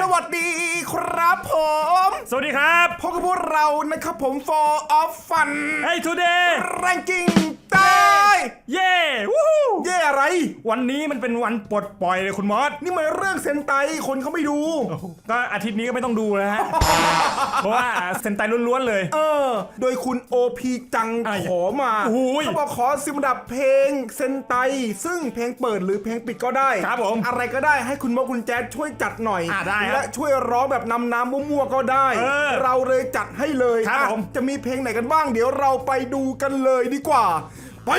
สวัสดีครับผม สวัสดีครับ พบกับพวกเรานะครับผม for of fun Hey today ranking ใต้ เย้วู้ฮู้เย่อะไร วันนี้มันเป็นวันปลดปล่อยเลยคุณมอส นี่มันเรื่องเซนไตคนเขาไม่ดู ก็อาทิตย์นี้ก็ไม่ต้องดูแล้วฮะ เพราะว่าเซนไตล้วนๆเลย เออ โดยคุณ OP จังอะขอมาโอ้ยเขาบอกขอสิบอันดับเพลงเซนไต ซึ่งเพลงเปิดหรือเพลงปิดก็ได้ครับผมอะไรก็ได้ให้คุณมกคุณแจ๊ดช่วยจัดหน่อยอะได้ครับและช่วยร้องแบบนำน้ำมั่วๆก็ได้ เออเราเลยจัดให้เลยครับอะผม จะมีเพลงไหนกันบ้าง เดี๋ยวเราไปดูกันเลยดีกว่า ไป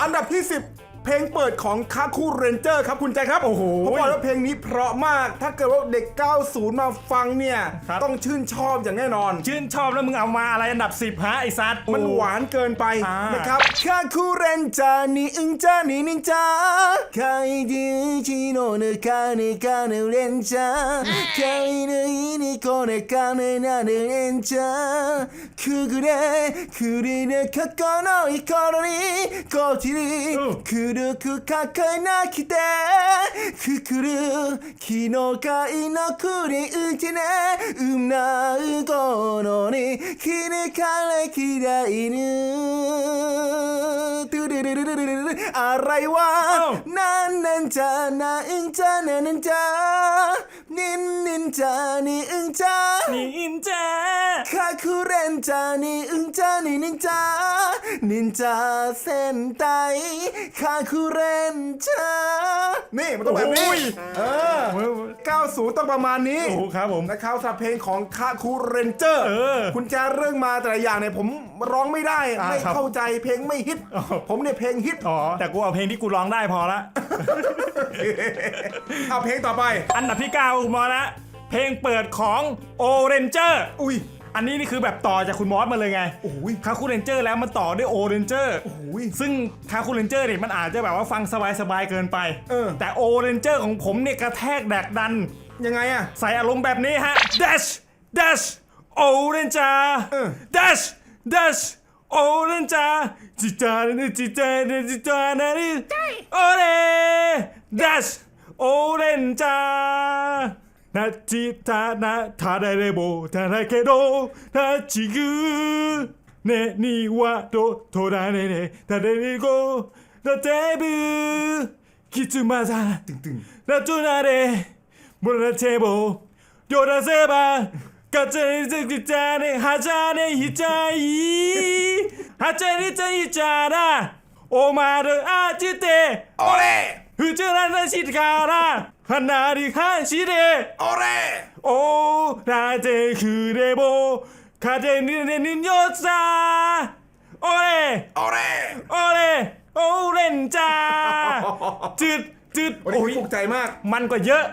อันดับที่ 10 เพลงเปิดของคาคูเรนเจอร์ครับคุณใจครับโอ้โหผมบอกว่าเพลงนี้เพราะมากถ้าเกิดว่าเด็ก 90 มาฟังเนี่ย ครับ ต้องชื่นชอบอย่างแน่นอน ชื่นชอบแล้วมึงเอามาอะไรอันดับ 10ฮะไอ้ซัด มันหวานเกินไปอ่าน นะครับคาคูเรนจานี่อึงจานี่นินจาใครดีที่โนเนกาเนกาเนเรนจาใครเนอีนี่โกเนกาเนนาเนเรนจาคือกูเดคือดีเนคาโกโนอิโคโนนิโกจิริคือ古く書かなくてくくる気の貝の国うちね。うなうこのに気にかれき嫌いぬ อะไรวะเอ้านั่นนั่นจานาอึงจานานันจานินนินจานี่อึงจานี่อินเจคาคูเรนจานี่อึงจานี่นินจานินจาเส้นไตคาคูเรนจานี่มันต้องแบบนี้โอ้ยเออ90ต้องประมาณนี้โอ้โหครับผมนะครับสำหรับเพลงของคาคูเรนเจอร์เออคุณแจเรื่องมาแต่ละอย่างเนี่ยผมร้องไม่ได้อ่าไม่ครับเข้าใจเพลงไม่ฮิตอ๋อผมเนี่ยเพลงฮิตอ๋อแต่กูเอาเพลงที่กูร้องได้พอละ เอาเพลงต่อไป อันดับที่9คุณมอสนะ เพลงเปิดของโอเรนเจอร์อุ้ยอันนี้นี่คือแบบต่อจากคุณมอสมาเลยไงโอ้ยคาคูเรนเจอร์แล้วมันต่อด้วยโอเรนเจอร์โอ้ยซึ่งคาคูเรนเจอร์เนี่ยมันอาจจะแบบว่าฟังสบายๆเกินไป เออ แต่โอเรนเจอร์ของผมเนี่ยกระแทกแดกดัน ยังไงอะใส่อารมณ์แบบนี้ฮะ dash dash orange เออ dash 오른 자 지짜르는 지짜르 지짜르는 오래 다시 오렌 자나 지타나 타라레보 타라케로 나 지금 내 니와 또 돌아내네 다레리고 나 데브 기츠마사 등등. 나 쪼나래. 몰라 제보. 요라세바 가짜는 있잖아 하자네 있자이. 하자는 있잖아 오마를 아질 때. 오래. 흐전하는 시가라. 한날이 한시래 오래. 오라제 그래보. 가재는 여자. 오래. 오래. 오래. 오렌자. จคือเดโบคาเจนิเนนินโยซาโอเล่โอเล่โอเล่โอเรนจ้าจืดจืดวันนี้โอ้ยถูกใจมาก มันกว่าเยอะ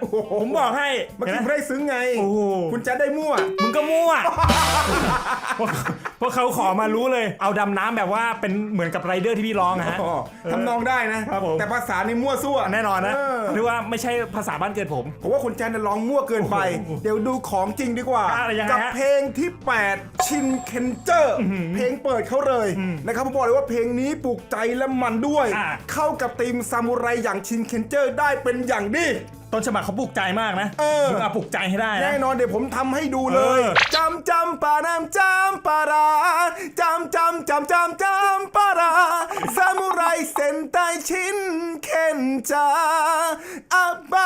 ผมบอกให้เมื่อเห็กี้นผมไหม ได้ซึ้งไง โอ้โห คุณแจ๊ดได้มั่ว มึงก็มั่วเพราะเพราะเขาขอมารู้เลย เอาดำน้ำแบบว่าเป็นเหมือนกับไรเดอร์ที่พี่ร้องอะฮะ อ๋อทำนองได้นะ ครับผม แต่ภาษานี่มั่วซั่วแน่นอนนะเออหรือว่าไม่ใช่ภาษาบ้านเกิดผม ผมว่าคุณแจ๊ดเนี่ยร้องมั่วเกินไป โอ้โหเดี๋ยวดูของจริงดีกว่า อะไรยังไงกัฮะเพลงที่ 8 ชินเคนเจอร์ เพลงเปิดเขาเลยนะครับผมบอกเลยว่าเพลงนี้ปลุกใจและมันด้วย อ่าเข้ากับธีมซามูไรอย่างชินเคนเจอร์ได้เป็นอย่างดี ต้นฉบับเขาปลุกใจมากนะเออ มึงเอาปลุกใจให้ได้นะ แน่นอนเดี๋ยวผมทำให้ดูเลยเออ จำจำปานำจำปาราจำจำจำจำจำ ムライ戦隊真剣じゃ暴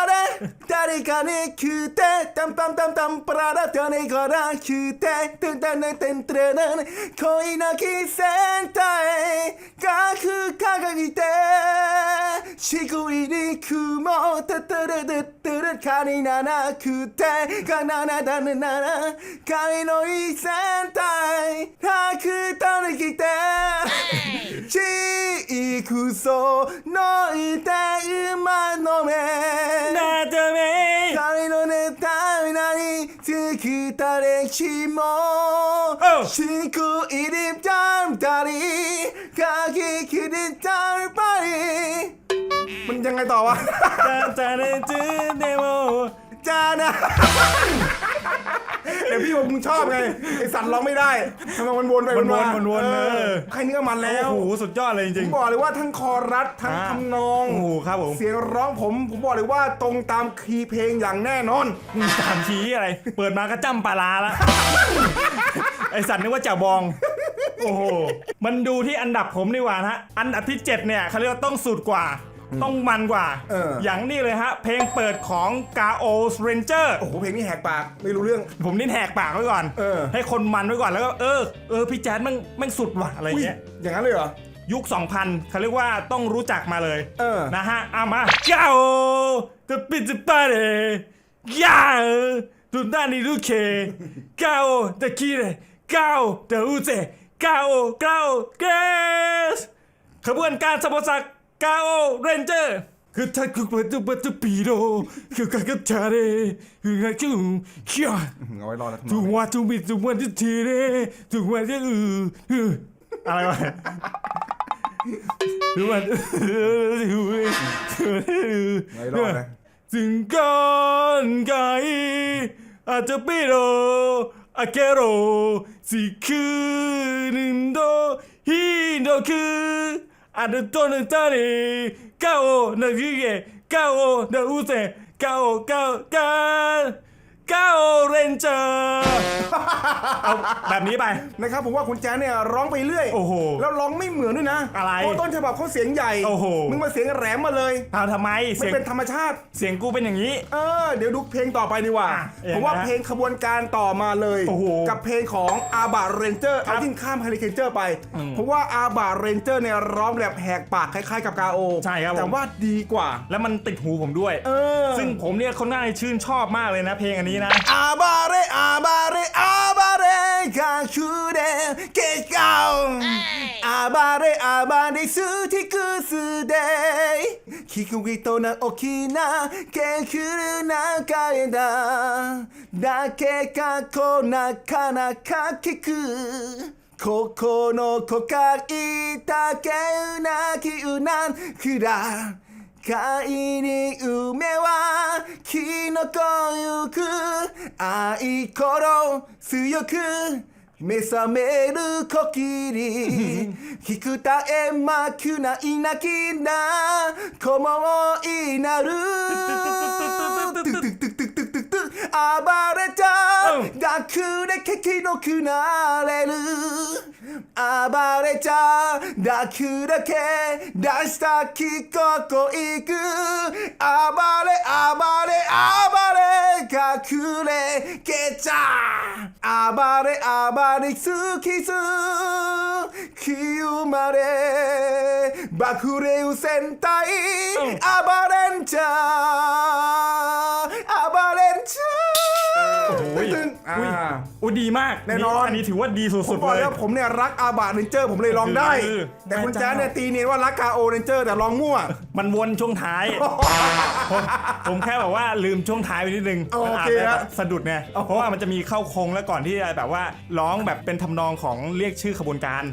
れ誰かに聞いてタンタンタンタンパララタネゴラ聞いてトゥタネテントレナネ恋なき戦隊が掲げてしぐいに雲たたるるるるかにななくてがなナだななら神のいい戦隊楽たぬきテチーいくそのいて馬の目なため彼のネタなに尽きた歴史も おうしくいりたんだりかききりたんぱりมันยังไงต่อวะ たたれつでも จ้านะ เดี๋ยวพี่บอกมึงชอบไงไอสัตว์ร้องไม่ได้ทำไมมันวนไปมันวนมามันวนเอเอออแค่นี้ก็มันแล้วโอ้โหสุดยอดเลยจผริงมบอกเลยว่าทั้งคอรัสทั้งอ่าทำนองโอ้โหครับผมเสียงร้องผมผมบอกเลยว่าตรงตามคีย์เพลงอย่างแน่นอนๆตามชี้อะไร เปิดมาก็จ้ำปลาลาละไอสัตว์นึกว่าจ่าบองโอ้โห มันดูที่อันดับผมดีกว่านะฮะ อันดับที่ 7 เนี่ยเขาเรียกว่าต้องสุดกว่า ต้องมันกว่าเออ อย่างนี้เลยฮะ เพลงเปิดของกาโอสเรนเจอร์โอ้โหเพลงนี้แหกปากไม่รู้เรื่อง ผมนิ้นแหกปากไว้ก่อน เออ ให้คนมันไว้ก่อนแล้วก็เออเออพี่แจ๊ดแมันแมันสุดว่ะอะไรอุ้ยเงี้ย อย่างนั้นเลยเหรอ ยุค 2000เขาเรียกว่าต้องรู้จักมาเลยเออ นะฮะเอามาเก้าจะปิดจะปาเดยาตุนด้านนี้ลูกเคเก้าจะคีเดเก้าจะอุเซเก้าเก้าเกสขบวนการสมศักดิ์เก้าเรนเจอร์คือท่านคือปัจจุบันจะปีโดคือการกับชาเดคือการคือเขียเอาไว้รอนะทำนทุอกงวันทุกมิทุกวันทุกทีเดทุกวันที่อืออืออะไรวะทุกวันทุกวันไว้รอนะถึงก่อนไกลอาจจะไม่รออาแกโรสิคือหนึ่งโดฮิโดคือ อาจจะต้นตาเน ก้าวนาทีเกก้าวนาอุเซก้าวก้าวก้าวก้าวเรนเจอร์เอาแบบนี้ไป นะครับผมว่าคุณแจ๊สเนี่ยร้องไปเรื่อยโอ้โหแล้วร้องไม่เหมือนด้วยนะอะไรเพราต้นฉบับเขาเสียงใหญ่โอ้โหมึงมาเสียงแหลมมาเลยเอาทำไมไม่เสียงเป็นธรรมชาติเสียงกูเป็นอย่างนี้ เออเดี๋ยวดูเพลงต่อไปดีกว่าอะเองผมว่านะเพลงขบวนการต่อมาเลยโอ้โหกับเพลงของอาบาเรนเจอร์ครัเอาบทิ้งข้ามเฮลิเคนเจอร์ไปอืมเพราะว่าอาบาเรนเจอร์เนี่ยร้องแบบแหกปากคล้ายๆ กับกาโอใช่ครับผมแต่ว่าดีกว่า แล้วมันติดหูผมด้วยเออซึ่งผมเนี่ยค่อนข้างชื่นชอบมากเลยนะเพลงอันนี้な。暴れ暴れ暴れがくれ結果暴れ暴れスティクスで聞く人の大きな研究な階だだけがこなかなか聞く。ここの子かいたけうなきうなんくら界に梅はきのこゆく愛心強く目覚めるこきりひくたえまくないなきな子もいなるトゥトゥトゥトゥトゥトゥ暴れた学歴きのくなれる暴れちゃ泣くだけ出したきここ行く暴れ暴れ暴れ隠れけちゃ暴れ暴れ好きず気生まれ爆霊戦隊暴れんちゃ ตึงๆอ่า อุ้ยอุ้ยดีมากแน่นอน อันนี้ถือว่าดีผสุมดบๆอกเลยแล้วผมเนี่ยรักอาบาเรนเจอร์ผมเลยร้องได้ เออ แต่คุณแม่แจ๊เจ้าสเนี่ยตีเนียนว่ารักกาโอเรนเจอร์แต่ร้องมั่ว มันวนช่วงท้าย ผมผมแค่บอกว่าลืมช่วงท้ายไปนิดนึงโอมันอาจเคจะฮะแบบสะดุดไงเพราะว่ามันจะมีเข้าโครงแล้วก่อนที่จะแบบว่าร้องแบบเป็นทำนองของเรียกชื่อขบวนการ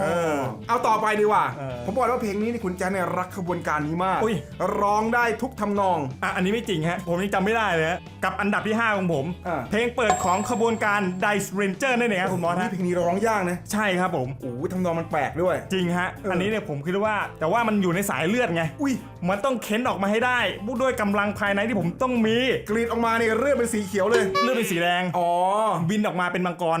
เออเอาต่อไปดีกว่า เออผมบอกแล้วว่าเพลงนี้นี่คุณแจ๊สเนี่ยรักขบวนการนี้มาก อุ้ยร้องได้ทุกทำนอง อะอันนี้ไม่จริงฮะ ผมยังจำไม่ได้เลยฮะ กับอันดับที่ 5 ของผม อ่า เพลงเปิดของขบวนการ Dice Ranger นั่นเองครับคุณมอสนี่ฮะเพลงนี้ร้องยากนะใช่ครับผม โอ้ยทำนองมันแปลกด้วย จริงฮะอันนี้เนี่ยผมคิดว่า แต่ว่ามันอยู่ในสายเลือดไง อุ้ยมันต้องเค้นออกมาให้ได้ด้วยกำลังภายในที่ผมต้องมี กรีดออกมาเนี่ยเลือดเป็นสีเขียวเลย เลือดเป็นสีแดง อ๋อ บินออกมาเป็นมังกร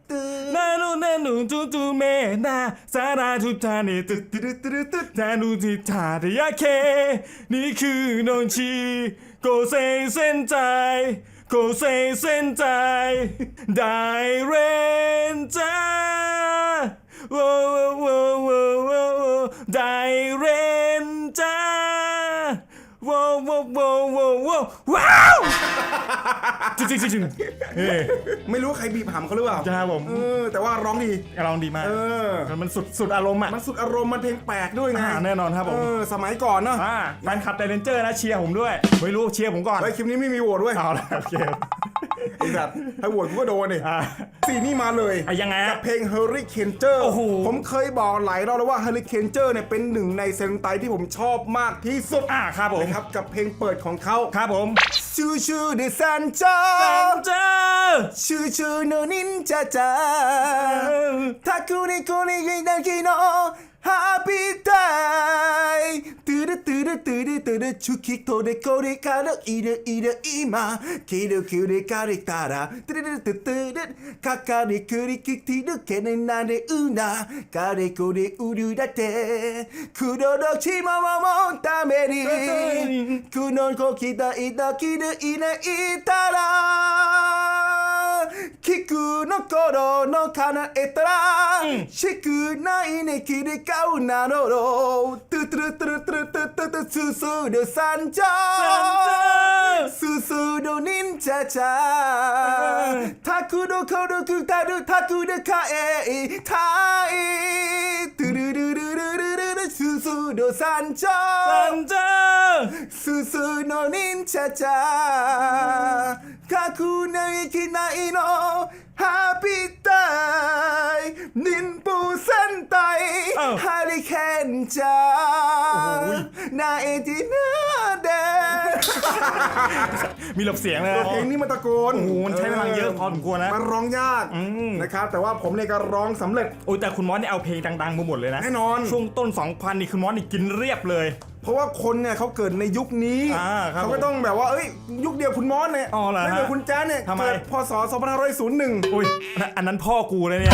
나누 나누 두두메 나 사라 두타니 뜨 ตึ๊ดตึ๊ดตึ๊ด 나누지 타르야케 니그 넌치 고생 센자이 고생 센자이 다이렌자 워워워워 다이렌자 워워워워워 와우 จริงจริงจริงเฮ้ยไม่รู้ว่าใครบีบหำเขาหรือเปล่าใช่ครับผมเออแต่ว่าร้องดี ลองดีมากเออ มันสุดสุดอารมณ์อะมันสุดอารมณ์มันเพลงแปลกด้วยไงอ่าแน่นอนครับผมเออสมัยก่อนเนาะอ่าแฟนคลับไดเรนเจอร์นะเชียร์ผมด้วยไม่รู้เชียร์ผมก่อนไอ้ยคลิปนี้ไม่มีโหวตด้วยเอาละโอเคไอ้สัตว์ถ้าโหวตกูก็โดนนี่อ่า สีนี่มาเลยอะยังไงฮะกับเพลง Hurricane โอ้โห ผมเคยบอกหลายรอบแล้วว่า Hurricane เนี่ยเป็นหนึ่งในเซนไตที่ผมชอบมากที่สุดอ่าครับผมนะครับกับเพลงเปิดของเขา ครับผม シュシュで山頂シュシュの忍者ちゃんタクニコにぎだきのハビタイトゥルトゥルトゥルトゥル。チュキトレコレカルイるイる今。キルキルカリタラトゥルトゥルトゥル。カカリクリキティル。ケネナレウナカレコリウルラテクロロチマワモンタメリクノコキダイダキルイネイタラの頃の叶えたら、うん、しくない切り替うなろトゥトゥルトゥルトゥルトゥトゥトゥ山頂忍者ちゃたくろころくたるたくでかえいたい。トゥルルルルルルルすすの山頂山頂す忍者ちゃ書くないきないの。 ฮาปิตายนินปูเส้นไต้ฮาริเคนจ้ย นาเอจินาเดนมีหลบเสียงเลยเพลงนี้มันตะโกนโอ้โหมันใช้พลังเยอะพอสมควรนะมันร้องยากนะครับ แต่ว่าผมเนี่ยก็ร้องสำเร็จ โอ้ยแต่คุณมอสเนี่ยเอาเพลงดังๆมาหมดเลยนะแน่นอน ช่วงต้น 2000 นี่คุณมอสนี่กินเรียบเลย เพราะว่าคนเนี่ยเขาเกิดในยุคนี้อ่าครับเขาก็ต้องแบบว่าเอ้ยยุคเดียวคุณมอสเนี่ยอ๋อเหรอฮะไม่เหมือนคุณแจ๊สเนี่ยทำไม เกิดพศ2501 อุ้ยอันนั้นอันนั้นพ่อกูเลยเนี่ย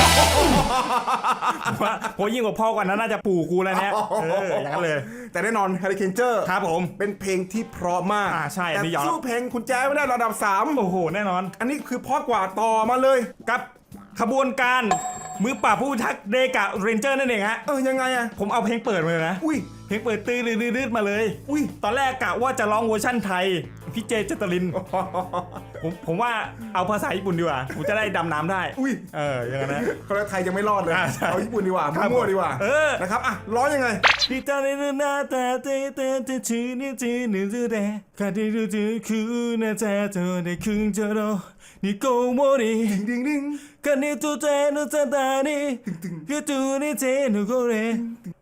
ผมว่าผมยิ่งกว่าพ่อกว่านั้นน่าจะปู่กูแล้วเนี่ยเอออย่างนั้นเลย แต่แน่นอน Hurricane เจอร์ครับผม เป็นเพลงที่เพราะมากอ่าใช่แต่ไม่ยอม สู้เพลงคุณแจ๊สไม่ได้ระดับ โอ้โห แน่นอน 3 อันนี้คือเพราะกว่าต่อมาเลย กับขบวนการมือปราบผู้พิทักษ์เดกะเรนเจอร์นั่นเองฮะ เออยังไงอะผมเอาเพลงเปิดมาเลยนะ อุ้ย เพลงเปิดตื้อรืดๆมาเลย อุ้ยตอนแรกกะว่าจะร้องเวอร์ชั่นไทย พี่เจเจตลินผมผมว่าเอาภาษาญี่ปุ่นดีกว่าผมจะได้ดำน้ำได้ อุ้ยเอออย่างนั้นนะ คนไทยยังไม่รอดเลย อ่าใช่เอาญี่ปุ่นดีกว่าครับมั่วๆดีกว่า เออ นะครับ อะ ร้องยังไงพี่ตาในนาตาเตเตเตชื่อนี่จีนึกเดคาดิรูจูคูนาจาโตเดคุงจโรนิโกโมริดิงดิงกันนี่ตัวเจนุจตานี่คือตัวนี่เจนุโกเร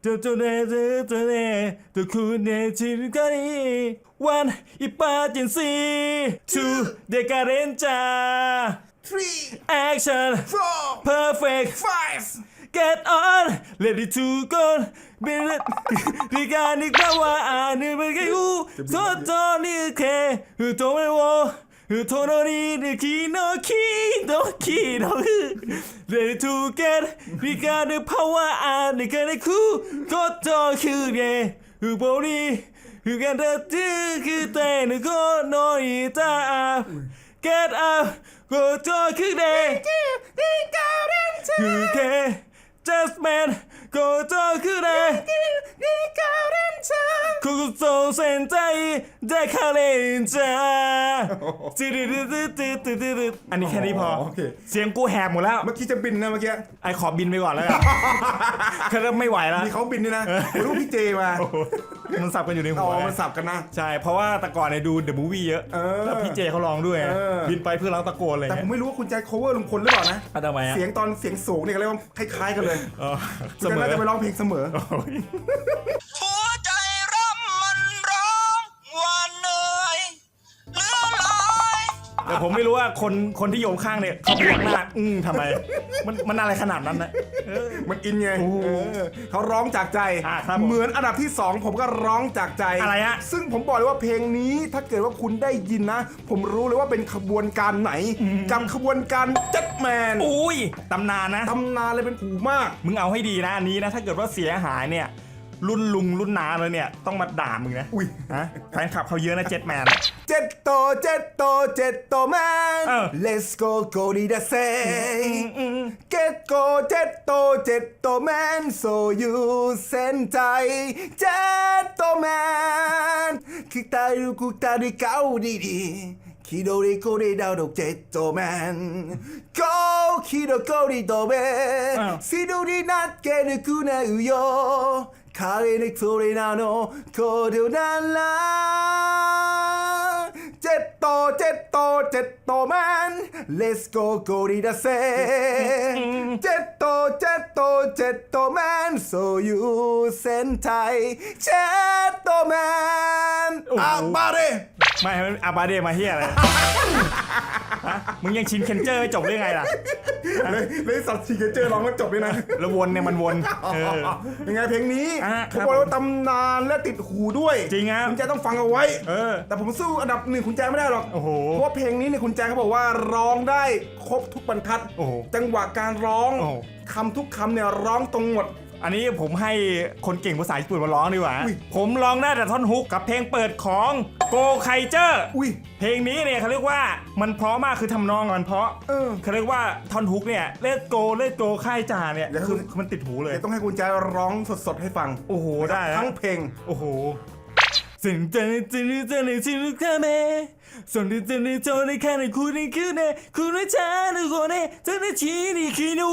ตัวตัวเดตัวเดตัวคุณเดจิรกานีวันอีปาจินซีทูเดกาเรนจา three action four perfect five get on ready to go บินดีการนิกว่าอ่านนี่เป็นแค่กูโซโตนี่แค่คือตัวไม่วอคือตัวนี้นี่คีโนคีโนคีโน ready to get ดีการนิภาวะอ่านนี่แค่กูโซโตคือเย่คือ You can take go no eat up. Get up, go talk today. You can just man. เซนใจได้คาเลนจ้าจืดดืดดืดดืดดืดดืดอันนี้แค่นี้พอ โอเค เสียงกูแหบหมดแล้ว เมื่อกี้จะบินนะเมื่อกี้ ไอขอบินไปก่อนแล้วกันคือเริ่มไม่ไหวแล้วมีเขาบินด้วยนะรู้พี่เจมา มันสับกันอยู่ในหัอ๋วอมันสับกันนะ ใช่ เพราะว่าแต่ก่อนเนี่ยดูเดอะมูวี่เยอะเออแล้วพี่เจเขาร้องด้วยเออบินไปเพื่อร้องตะโกนอะไรแต่ผเงี้มยไม่รู้ว่าคุณแจ็ค cover ลุงพลหรือเปล่านะอะทำไมอะเสียงตอนเสียงสูงเนี่ยก็เรียกว่าคล้ายๆกันเลยเออคุเสณมแจ็คอน่าจะไปร้องเพลงเสมอ แต่ผมไม่รู้ว่าคนคนที่โยงข้างเนี่ยเขาพยักหน้าอืมทำไม มันมันอะไรขนาดนั้นนะเออ มันอินไงโอ้โหเออเขาร้องจากใจ อ่าครับผมเหมือนอันดับที่ 2 ผมก็ร้องจากใจอะไรฮะซึ่งผมบอกเลยว่าเพลงนี้ถ้าเกิดว่าคุณได้ยินนะ ผมรู้เลยว่าเป็นขบวนการไหนกับขบวนการจัดแมนอุ้ยตำนานนะ ตำนานเลยเป็นผูมาก มึงเอาให้ดีนะอันนี้นะ ถ้าเกิดว่าเสียหายเนี่ย รุ่นลุงรุ่นนาเลยเนี่ยต้องมาด่ามึงนะอุ้ยฮะแฟนคลับเขาเยอะนะเจ็ดแมน เจ็ดโตเจ็ดโตเจ็ดโตแมน เออ let's go go ดีดาเซเจ็ดโกเจ็ดโตเจ็ดโตแมน so you เส้นใจเจ็ดโตแมนคิดตาดูกูตาดีเก้าดีดีคิดดริโกริดาวดอกเจ็ดโตแมนโกคิโดโกริโตเบซิโดรินัดเกนึกุนาอุโย 仮に釣りなのことなら。ジェットジェットジェットマン。レスコゴリ出せ。ジェットジェットジェットマン。そういう戦隊。ジェットマン。暴れ。 ไม่อาบาเดมาเฮียอะไรฮะมึงยังชินเคนเจอร์ไม่จบได้ไงล่ะ เลยเลยสัตว์ทีเกเจอร์ร้องมันจบด้วยนะแล้ววนเนี่ยมันวนเออ ยังไงเพลงนี้อะผมครับบอกเลยว่าตำนานและติดหูด้วยจริงครับ คุณแจต้องฟังเอาไว้ เออ แต่ผมสู้อันดับหนึ่งคุณแจไม่ได้หรอกโอ้โห เพราะว่าเพลงนี้เนี่ยคุณแจเขาบอกว่าร้องได้ครบทุกบรรทัด โอ้โห จังหวะการร้องโอ้โห คำทุกคำเนี่ยร้องตรงหมด อันนี้ผมให้คนเก่งภาษาญี่ปุ่นมาร้องดีกว่าอุ้ยผมร้องได้แต่ท่อนฮุกกับเพลงเปิดของ โกไคเจอร์อุ้ยเพลงนี้เนี่ยเขาเรียกว่ามันเพราะมากคือทำนองมันเพราะเออ เขาเรียกว่าท่อนฮุกเนี่ยเลตโกเลตโกค่ายจ่าเนี่ยเดี๋ยว คือคือมันติดหูเลย เดี๋ยวต้องให้คุณแจร้องสดๆให้ฟังโอ้โหได้นะครับนะทั้งเพลง โอ้โห สิ่งที่จะนี่จะนี่จะนี่จะนี่ส่วนที่จะนี่จะนี่แค่ในคุณนี่คือเนี่ยคุณไม่ใช่หรือคนเนี่ยจะนี่ชี้นี่คือนู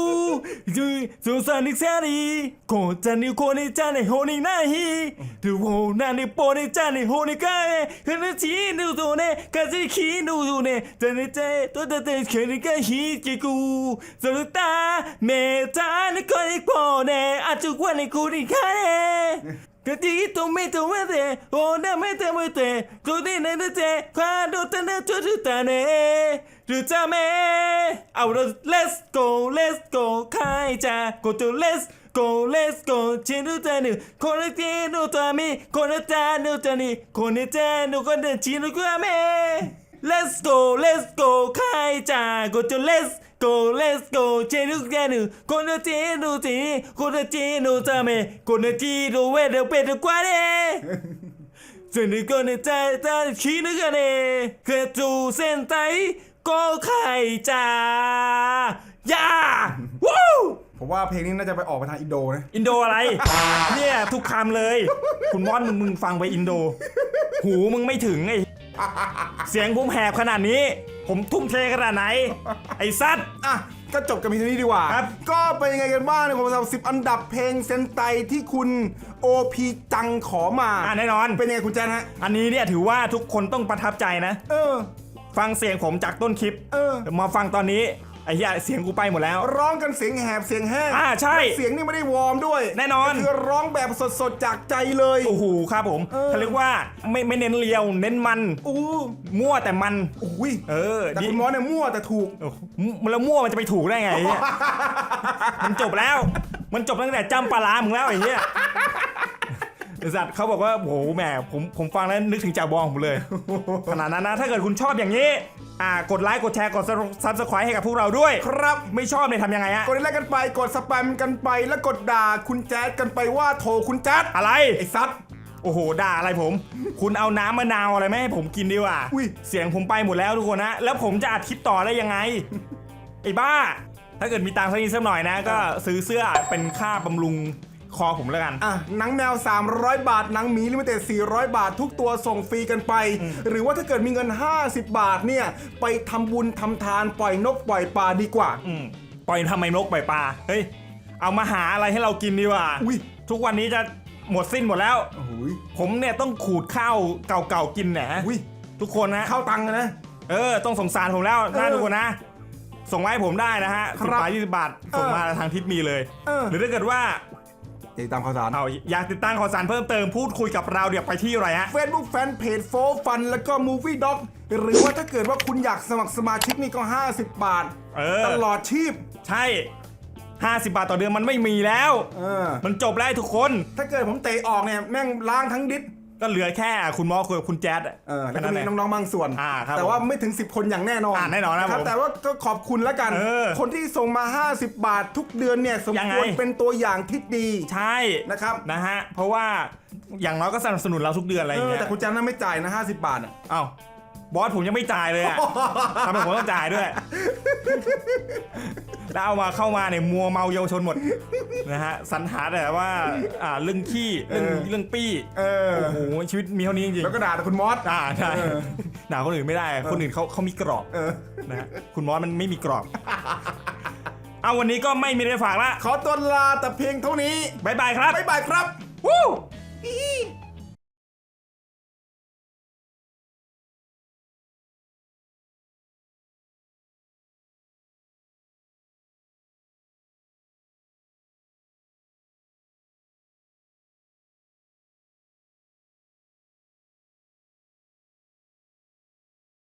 ดูสงสารนี่แค่นี้ก็จะนี่คนนี่จะนี่โหนี่น่าฮีดูโหน่านี่ปอนี่จะนี่โหนี่กันคือนี่ชี้นูตัวเนี่ย Gatito mete wede, ona mete wete, godine dete, quando tene to jutane, jutame. Out let's go, let's go, kaija, go to let's go, let's go, chinutanu, konete no tami, koneta no tani, konete no konde chinukame. Let's go, let's go, kaija, go to let's go. Let's go, chinu ta nu, kone te no ta mi, kone ta no ta ni, kone ta no kone chinu ku me. Let's go, let's go, kai ja, go to let's go, let's go, chenu ganu, kone te no te, kone te no ta me, kone ti no we de pe de kwa de. ส่วนนี้ก็ในใจตาขี้นึกกันเองคือจูเส้นไตก็ไข่จ้าย่าวู้ผมว่าเพลงนี้น่าจะไปออกไปทางอินโดนะ อินโดอะไร เนี่ยทุกคำเลย คุณม่อนมึงมึงฟังไปอินโด หูมึงไม่ถึงไอ้เสียงผมแหบขนาดนี้ ผมทุ่มเทขนาดไหน ไอ้ซัดอะก็จบกันเพียงเท่านี้ดีกว่า ครับ ก็เป็นยังไงกันบ้างในความสำหรับสิบอันดับเพลงเซนไตที่คุณโอพีจังขอมาอ่าแน่นอน เป็นยังไงคุณแจนฮะ อันนี้เนี่ยถือว่าทุกคนต้องประทับใจนะ เออ ฟังเสียงผมจากต้นคลิปเออ มาฟังตอนนี้ ไอ้เหี้ยเสียงกูไปหมดแล้ว ร้องกันเสียงแหบเสียงแห้งอ่าใช่ เสียงนี่ไม่ได้วอร์มด้วยแน่นอน คือร้องแบบสดๆจากใจเลย โอ้โหครับผมเออ เขาเรียกว่าไม่ไม่เน้นเลียว เน้นมัน อู้มั่วแต่มัน อุ้ยเออแต่ดีคุณมอสเนี่ยมั่วแต่ถูก โอ้โหมันแล้วมั่วมันจะไปถูกได้ไงไอ้เหี้ย มันจบแล้ว มันจบตั้งแต่จำปลาร้ามึงแล้วไอ้เหี้ยไอ้สัตว์เขาบอกว่าโอ้โหแหมผมผมฟังแล้วนึกถึงจ่าบองผมเลยขนาดนั้นนะถ้าเกิดคุณชอบอย่างนี้ อ่ากดไลค์กดแชร์กดซับสไครต์ให้กับพวกเราด้วย ครับ ไม่ชอบเนี่ยทำยังไงฮะกดไลค์กันไปกดสแปมกันไปแล้วกดด่าคุณแจ๊ดกันไปว่าโถคุณแจ๊ดอะไร ไอ้ซัดโอ้โห ด่าอะไรผม คุณเอาน้ำมะนาวอะไรไม่ให้ผมกินดีกว่าอุ้ย เสียงผมไปหมดแล้วทุกคนนะ แล้วผมจะอัดคลิปต่อได้ยังไง ไอ้บ้า ถ้าเกิดมีตังค์สักนิดสักหน่อยนะ ก็ซื้อเสื้อเป็นค่าบำรุง คอผมแล้วกัน อะหนังแมว 300 บาทหนังหมีลิมิเต็ด400 บาท ทุกตัวส่งฟรีกันไป หรือว่าถ้าเกิดมีเงิน 50 บาทเนี่ยไปทำบุญทำทานปล่อยนกปล่อยปลาดีกว่า อืมปล่อยทำไมนกปล่อยปลาเฮ้ยเอามาหาอะไรให้เรากินดีกว่าอุ้ยทุกวันนี้จะหมดสิ้นหมดแล้ว โอ้โหยผมเนี่ยต้องขูดข้าวเก่าๆกินนะอุ้ยทุกคนนะ เข้าตังค์นะ เออ ต้องสงสารผมแล้วนะเออทุกคนนะ ส่งมาให้ผมได้นะฮะคสิรับบาทยี่สิบบาท ส่งมาทางทิปมีเลย เออ หรือถ้าเกิดว่า ติดตามข่าวสารเอาอยากติดตั้งข่าวสารเพิ่มเติมพูดคุยกับเราเดี๋ยวไปที่อะไรฮะ Facebook Fan Page โฟฟันแล้วก็ Movie Dog หรือว่าถ้าเกิดว่าคุณอยากสมัครสมาชิกนี่ก็ 50 บาท เออ ตลอดชีพ ใช่ 50 บาทต่อเดือนมันไม่มีแล้ว เออ มันจบแล้วทุกคน ถ้าเกิดผมเตะออกเนี่ยแม่งล้างทั้งดิส ก็เหลือแค่คุณมอคุยกับคุณแจ๊ดอะเออแล้วค่ก็มีแหละน้องๆบางส่วน อ่าครับแต่ว่าไม่ถึง 10 คนอย่างแน่นอนอ่าแน่นอนครับผมแต่ว่าก็ขอบคุณแล้วกัน เออคนที่ส่งมา 50 บาททุกเดือนเนี่ยสมยังควรไงเป็นตัวอย่างที่ดีใช่นะครับนะฮะเพราะว่าอย่างน้อยก็สนับสนุนเราทุกเดือนอะไรอเอย่างอเงี้ยแต่คุณจันน่าไม่จ่ายนะ 50 บาทอะ เอ้า บอสผมยังไม่จ่ายเลยอะ ทำไมผมต้องจ่ายด้วย แล้วเอามาเข้ามาเนี่ยมัวเมาเยาวชนหมดนะฮะสรรหาแต่ว่าอ่าเรื่องขี้เรื่องเออ เรื่องปี้เออ โอ้โหชีวิตมีเท่านี้จริงแล้วก็ด่าแต่คุณมอส ๆอ่าใช่เออ ด่าคนอื่นไม่ได้ คนอื่นเขาเขามีกรอบเออ นะฮะคุณมอสมันไม่มีกรอบ เอาวันนี้ก็ไม่มีอะไรฝากละขอตัวลาแต่เพียงเท่านี้ บายบายครับ บ๊ายบายครับ วู้อี